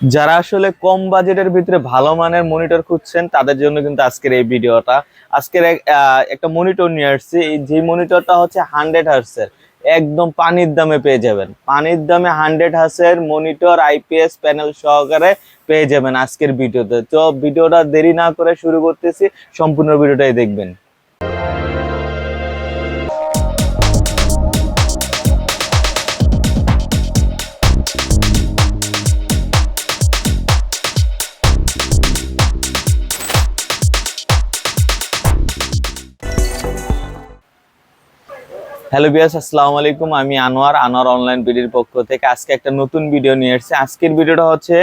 যারা আসলে কম বাজেটের ভিতরে ভালো মানের মনিটর খুঁজছেন, তাদের জন্য কিন্তু আজকের এই ভিডিওটা। আজকের একটা মনিটর নিয়ে আসছি। যে মনিটরটা হচ্ছে হান্ড্রেড হার্সের একদম পানির দামে পেয়ে যাবেন। পানির দামে হান্ড্রেড হার্সের মনিটর, আইপিএস, প্যানেল সহকারে পেয়ে যাবেন আজকের ভিডিওতে। তো ভিডিওটা দেরি না করে শুরু করতেছি। সম্পূর্ণ ভিডিওটাই দেখবেন। হ্যালো বিয়াস আসসালামু আলাইকুম। আমি আনোয়ার আনোয়ার অনলাইন বিডির পক্ষ থেকে আজকে একটা নতুন ভিডিও নিয়ে এসেছি। আজকের ভিডিওটা হচ্ছে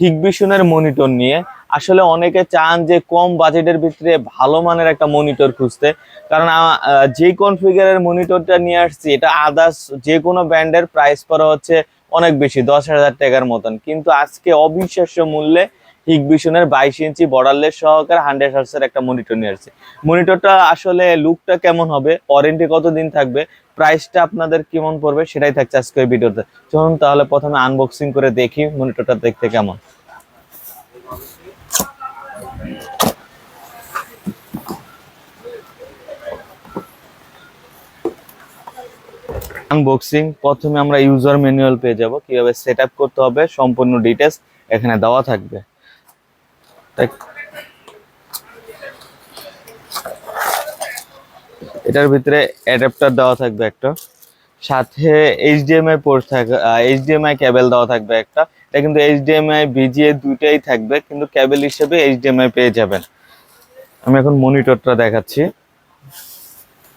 হিগবিশনের মনিটর নিয়ে। আসলে অনেকে চান যে কম বাজেটের ভিতরে ভালো মানের একটা মনিটর খুঁজতে। কারণ যে কনফিগারের মনিটরটা নিয়ে আসছি, এটা আদার্স যে কোনো ব্র্যান্ডের প্রাইস পড়া হচ্ছে অনেক বেশি, দশ হাজার টাকার মতন। কিন্তু আজকে অবিশ্বাস্য মূল্যে হিগবিশনের বাইশ ইঞ্চি বর্ডারলেস সহকারে হান্ড্রেড হার্সের একটা মনিটর নিয়ে আসছে। মনিটরটা আসলে লুকটা কেমন হবে? ওয়ারেন্টি কতদিন থাকবে? প্রাইসটা আপনাদের কেমন পড়বে? সেটাই থাকছে আজকে এই ভিডিওতে। চলুন তাহলে প্রথমে আনবক্সিং করে দেখি মনিটরটা দেখতে কেমন। আনবক্সিং প্রথমে আমরা ইউজার ম্যানুয়াল পেয়ে যাব। কীভাবে সেট করতে হবে, সম্পূর্ণ ডিটেলস এখানে দেওয়া থাকবে। এটার ভিতরে অ্যাডাপ্টার দেওয়া থাকবে একটা। সাথে এইচডিএমআই পোর্ট থাকবে এইচডিএমআই কেবল দেওয়া থাকবে একটা। এটা কিন্তু এইচডিএমআই বিজিএ দুইটাই থাকবে, কিন্তু কেবল হিসেবে এইচডিএমআই পেয়ে যাবেন। আমি এখন মনিটরটা দেখাচ্ছি।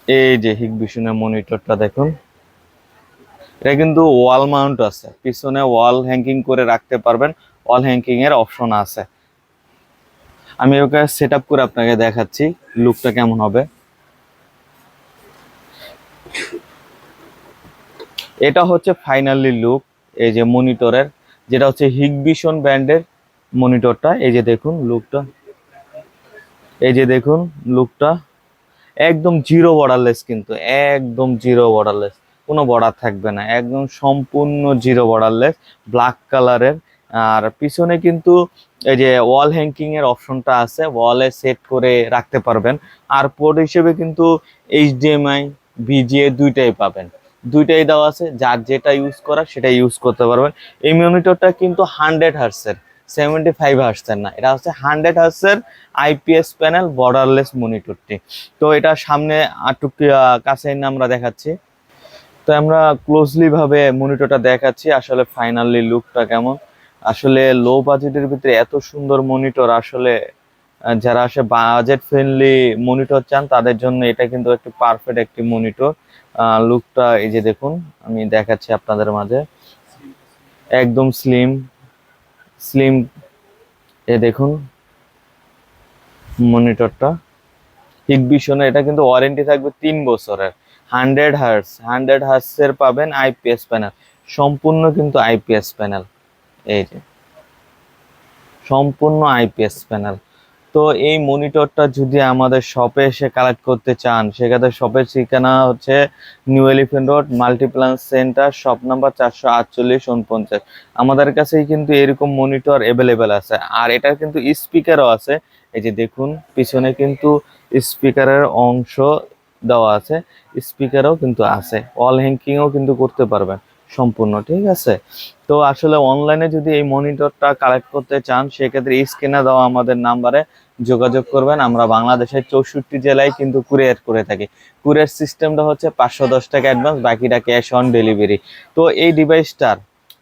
এই যে হিগবিশনের মনিটরটা দেখুন। এটা কিন্তু ওয়াল মাউন্ট আছে। পিছনে ওয়াল হ্যাঙ্কিং করে রাখতে পারবেন। ওয়াল হ্যাঙ্কিং এর অপশন আছে। আমি ওকে সেট আপ করে আপনাকে দেখাচ্ছি লুকটা কেমন হবে। এটা হচ্ছে ফাইনালি লুক এই যে মনিটরের যেটা হচ্ছে হিগবিশন ব্র্যান্ডের মনিটরটা এই যে দেখুন লুকটা এই যে দেখুন লুকটা একদম জিরো বর্ডারলেস কিন্তু, একদম জিরো বর্ডারলেস কোনো বর্ডার থাকবে না, একদম সম্পূর্ণ জিরো বর্ডারলেস ব্ল্যাক কালারের আর পিছনে কিন্তু এই যে ওয়াল হ্যাঙ্কিং এর অপশনটা আছে ওয়ালে সেট করে রাখতে পারবেন। আর পোর্ট হিসেবে কিন্তু এইচডিএমআই ভিজিএ দুইটাই পাবেন। দুইটাই দেওয়া আছে, যার যেটা ইউজ করার সেটা ইউজ করতে পারবেন। এই মনিটরটা কিন্তু হান্ড্রেড হার্সের সেভেন্টি ফাইভ হার্সের না, এটা হচ্ছে হান্ড্রেড হার্সের আইপিএস প্যানেল বর্ডারলেস মনিটরটি তো এটা সামনে আটটু কাছে আমরা দেখাচ্ছি। তো আমরা ক্লোজলি ভাবে মনিটরটা দেখাচ্ছি, আসলে ফাইনালি লুকটা কেমন। আসলে লো বাজেটের ভিতরে এত সুন্দর মনিটর আসলে যারা আসে বাজেট ফ্রেন্ডলি মনিটর চান, তাদের জন্য এটা কিন্তু একটি পারফেক্ট একটি মনিটর লুকটা এই যে দেখুন, আমি দেখাচ্ছি আপনাদের মাঝে। একদম স্লিম স্লিম এ দেখুন মনিটরটা হিগবিশনের এটা কিন্তু ওয়ারেন্টি থাকবে তিন বছরের। হান্ড্রেড হার্স হান্ড্রেড হার্সের পাবেন আইপিএস প্যানেল সম্পূর্ণ কিন্তু আইপিএস প্যানেল এই যে। সম্পূর্ণ আইপিএস প্যানেল তো এই মনিটরটা যদি আমাদের শপে এসে কালেক্ট করতে চান, সেক্ষেত্রে শপের ঠিকানা হচ্ছে new elephant road Multiplan center shop number চারশো আটচল্লিশ উনপঞ্চাশ আমাদের কাছেই কিন্তু এরকম মনিটর অ্যাভেলেবেল আছে। আর এটার কিন্তু স্পিকারও আছে। এই যে দেখুন, পিছনে কিন্তু স্পিকারের অংশ দেওয়া আছে। স্পিকারও কিন্তু আছে। অল হ্যাঙ্কিংও কিন্তু করতে পারবেন। সম্পূর্ণ, ঠিক আছে? তো আসলে অনলাইনে যদি এই মনিটরটা কালেক্ট করতে চান, সেক্ষেত্রে স্ক্রিনে দেওয়া আমাদের নাম্বারে যোগাযোগ করবেন। আমরা বাংলাদেশের চৌষট্টি জেলায় কিন্তু কুরিয়ার করে থাকি। কুরিয়ার সিস্টেমটা হচ্ছে পাঁচশো দশ টাকা অ্যাডভান্স বাকিটা ক্যাশ অন ডেলিভারি তো এই ডিভাইসটার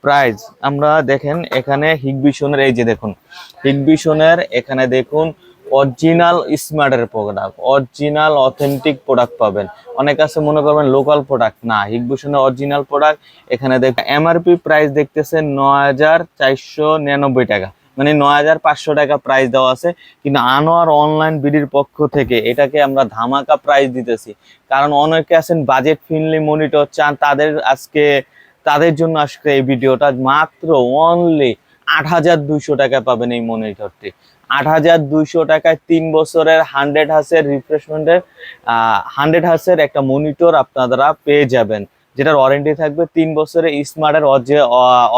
প্রাইস আমরা দেখেন এখানে হিগবিশনের এই যে দেখুন হিগবিশনের এখানে দেখুন অরিজিনাল স্মার্টের প্রোডাক্ট অরিজিনাল অথেন্টিক প্রোডাক্ট পাবেন। অনেক আছে মনে করবেন লোকাল প্রোডাক্ট না হিগভূষণের অরিজিনাল প্রোডাক্ট এখানে দেখ এমআরপি প্রাইস দেখতেছেন নয় হাজার চারশো নিরানব্বই টাকা। মানে নয় হাজার পাঁচশো টাকা প্রাইস দেওয়া আছে, কিন্তু আনোয়ার অনলাইন বিডির পক্ষ থেকে এটাকে আমরা ধামাকা প্রাইস দিতেছি। কারণ অনেকে আছেন বাজেট ফ্রেন্ডলি মনিটর চান, তাদের আজকে, তাদের জন্য আজকে এই ভিডিওটা মাত্র অনলি আট হাজার দুইশো টাকা পাবেন এই মনিটরটি আট হাজার দুইশো টাকায় তিন বছরের হান্ড্রেড হাসের রিফ্রেশমেন্টের হান্ড্রেড হাসের একটা মনিটর আপনারা পেয়ে যাবেন, যেটার ওয়ারেন্টি থাকবে তিন বছরের স্মার্টের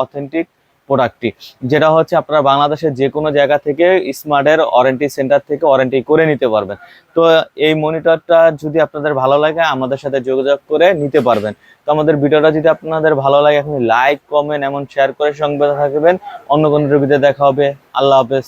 অথেন্টিক প্রোডাক্টটি, যেটা হচ্ছে আপনারা বাংলাদেশের যে কোনো জায়গা থেকে স্মার্টের ওয়ারেন্টি সেন্টার থেকে ওয়ারেন্টি করে নিতে পারবেন। তো এই মনিটরটা যদি আপনাদের ভালো লাগে, আমাদের সাথে যোগাযোগ করে নিতে পারবেন। তো আমাদের ভিডিওটা যদি আপনাদের ভালো লাগে এখন লাইক, কমেন্ট এমন শেয়ার করে সঙ্গে থাকবেন। অন্য কোনো রবিতে দেখা হবে। আল্লাহ হাফেজ।